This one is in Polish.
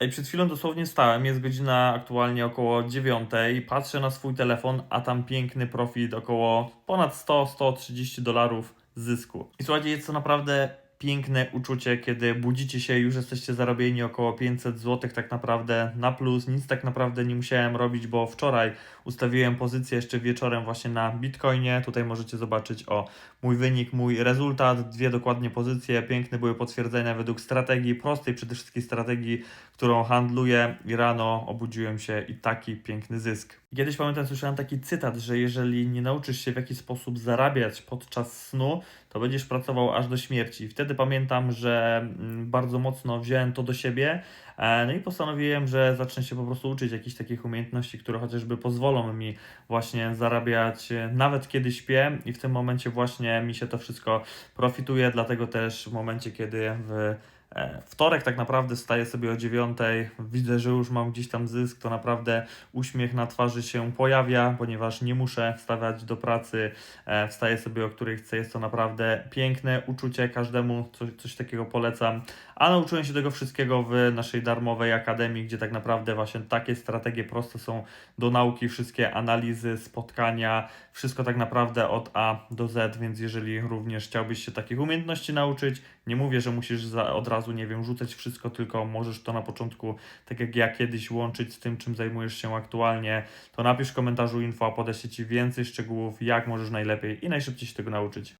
Ej, przed chwilą dosłownie stałem, jest godzina aktualnie około 9, patrzę na swój telefon, a tam piękny profit około ponad 100-130 dolarów zysku. I słuchajcie, jest to naprawdę piękne uczucie, kiedy budzicie się, już jesteście zarobieni około 500 zł tak naprawdę na plus, nic tak naprawdę nie musiałem robić, bo wczoraj ustawiłem pozycję jeszcze wieczorem właśnie na Bitcoinie, tutaj możecie zobaczyć o mój wynik, mój rezultat, dwie dokładnie pozycje, piękne były potwierdzenia według strategii, prostej przede wszystkim strategii, którą handluję. I rano obudziłem się i taki piękny zysk. Kiedyś pamiętam, słyszałem taki cytat, że jeżeli nie nauczysz się w jakiś sposób zarabiać podczas snu, to będziesz pracował aż do śmierci. Wtedy pamiętam, że mm, bardzo mocno wziąłem to do siebie, e, no i postanowiłem, że zacznę się po prostu uczyć jakichś takich umiejętności, które chociażby pozwolą mi właśnie zarabiać e, nawet kiedy śpię i w tym momencie właśnie mi się to wszystko profituje, dlatego też w momencie, kiedy w wtorek tak naprawdę wstaję sobie o dziewiątej, widzę, że już mam gdzieś tam zysk, to naprawdę uśmiech na twarzy się pojawia, ponieważ nie muszę wstawać do pracy, e, wstaję sobie o której chcę, jest to naprawdę piękne uczucie, każdemu coś, coś takiego polecam, a nauczyłem się tego wszystkiego w naszej darmowej akademii, gdzie tak naprawdę właśnie takie strategie proste są do nauki, wszystkie analizy, spotkania, wszystko tak naprawdę od A do Z, więc jeżeli również chciałbyś się takich umiejętności nauczyć, nie mówię, że musisz za, od razu, nie wiem, rzucać wszystko, tylko możesz to na początku, tak jak ja kiedyś, łączyć z tym, czym zajmujesz się aktualnie, to napisz w komentarzu info, a podeślę Ci więcej szczegółów, jak możesz najlepiej i najszybciej się tego nauczyć.